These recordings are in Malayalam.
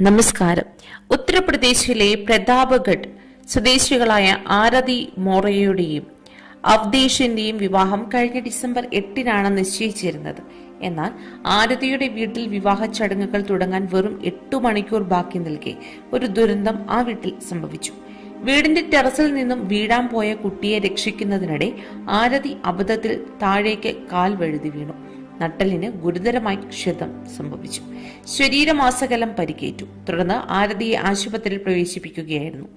നമസ്കാരം. ഉത്തർപ്രദേശിലെ പ്രതാപഗഡ് സ്വദേശികളായ ആരതി മോറയുടെയും അവദേശിന്റെയും വിവാഹം കഴിഞ്ഞ ഡിസംബർ എട്ടിനാണ് നിശ്ചയിച്ചിരുന്നത്. എന്നാൽ ആരതിയുടെ വീട്ടിൽ വിവാഹ ചടങ്ങുകൾ തുടങ്ങാൻ വെറും എട്ടു മണിക്കൂർ ബാക്കി നിൽക്കെ ഒരു ദുരന്തം ആ വീട്ടിൽ സംഭവിച്ചു. വീടിന്റെ ടെറസിൽ നിന്നും വീഴാൻ പോയ കുട്ടിയെ രക്ഷിക്കുന്നതിനിടെ ആരതി അബദ്ധത്തിൽ താഴേക്ക് കാൽ വഴുതി വീണു. നട്ടലിന് ഗുരുതരമായി ക്ഷതം സംഭവിച്ചു. ശരീരമാസകലം പരിക്കേറ്റു. തുടർന്ന് ആരതിയെ ആശുപത്രിയിൽ പ്രവേശിപ്പിക്കുകയായിരുന്നു.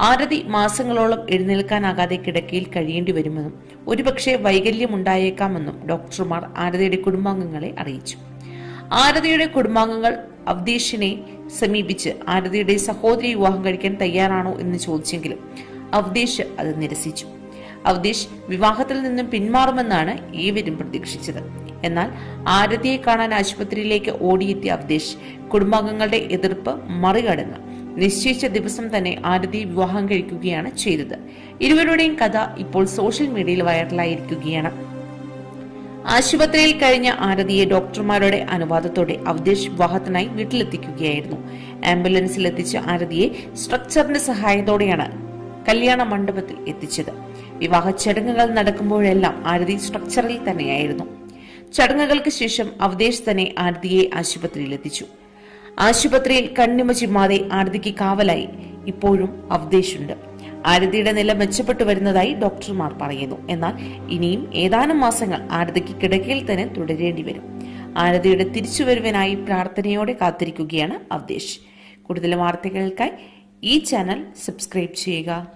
ആരതി മാസങ്ങളോളം എഴുന്നേൽക്കാനാകാതെ കിടക്കയിൽ കഴിയേണ്ടി വരുമെന്നും ഒരുപക്ഷെ വൈകല്യമുണ്ടായേക്കാമെന്നും ഡോക്ടർമാർ ആരതിയുടെ കുടുംബാംഗങ്ങളെ അറിയിച്ചു. ആരതിയുടെ കുടുംബാംഗങ്ങൾ അവധീഷിനെ സമീപിച്ച് ആരതിയുടെ സഹോദരി വിവാഹം കഴിക്കാൻ തയ്യാറാണോ എന്ന് ചോദിച്ചെങ്കിലും അവധീഷ് അത് നിരസിച്ചു. അവധീഷ് വിവാഹത്തിൽ നിന്നും പിന്മാറുമെന്നാണ് ഏവരും പ്രതീക്ഷിച്ചത്. എന്നാൽ ആരതിയെ കാണാൻ ആശുപത്രിയിലേക്ക് ഓടിയെത്തിയ അബ്ദേഷ് കുടുംബാംഗങ്ങളുടെ എതിർപ്പ് മറികടന്ന് നിശ്ചയിച്ച ദിവസം തന്നെ ആരതി വിവാഹം കഴിക്കുകയാണ് ചെയ്തത്. ഇരുവരുടെയും കഥ ഇപ്പോൾ സോഷ്യൽ മീഡിയയിൽ വൈറലായിരിക്കുകയാണ്. ആശുപത്രിയിൽ കഴിഞ്ഞ ആരതിയെ ഡോക്ടർമാരുടെ അനുവാദത്തോടെ അവധേഷ് വിവാഹത്തിനായി വീട്ടിലെത്തിക്കുകയായിരുന്നു. ആംബുലൻസിൽ എത്തിച്ച ആരതിയെ സ്ട്രക്ചറിന്റെ സഹായത്തോടെയാണ് കല്യാണ മണ്ഡപത്തിൽ എത്തിച്ചത്. വിവാഹ ചടങ്ങുകൾ നടക്കുമ്പോഴെല്ലാം ആരതി സ്ട്രക്ചറിൽ തന്നെയായിരുന്നു. ചടങ്ങുകൾക്ക് ശേഷം അവധേഷ് തന്നെ ആരതിയെ ആശുപത്രിയിൽ എത്തിച്ചു. ആശുപത്രിയിൽ കണ്ണിമ ചിമ്മാതെ ആർതിക്ക് കാവലായി. ഇപ്പോഴും അവധേഷുണ്ട് ആരതിയുടെ നില മെച്ചപ്പെട്ടു വരുന്നതായി ഡോക്ടർമാർ പറയുന്നു. എന്നാൽ ഇനിയും ഏതാനും മാസങ്ങൾ ആരതിക്ക് കിടക്കയിൽ തന്നെ തുടരേണ്ടി വരും. ആരതിയുടെ തിരിച്ചുവരവിനായി പ്രാർത്ഥനയോടെ കാത്തിരിക്കുകയാണ് അവധേഷ്. കൂടുതൽ വാർത്തകൾക്കായി ഈ ചാനൽ സബ്സ്ക്രൈബ് ചെയ്യുക.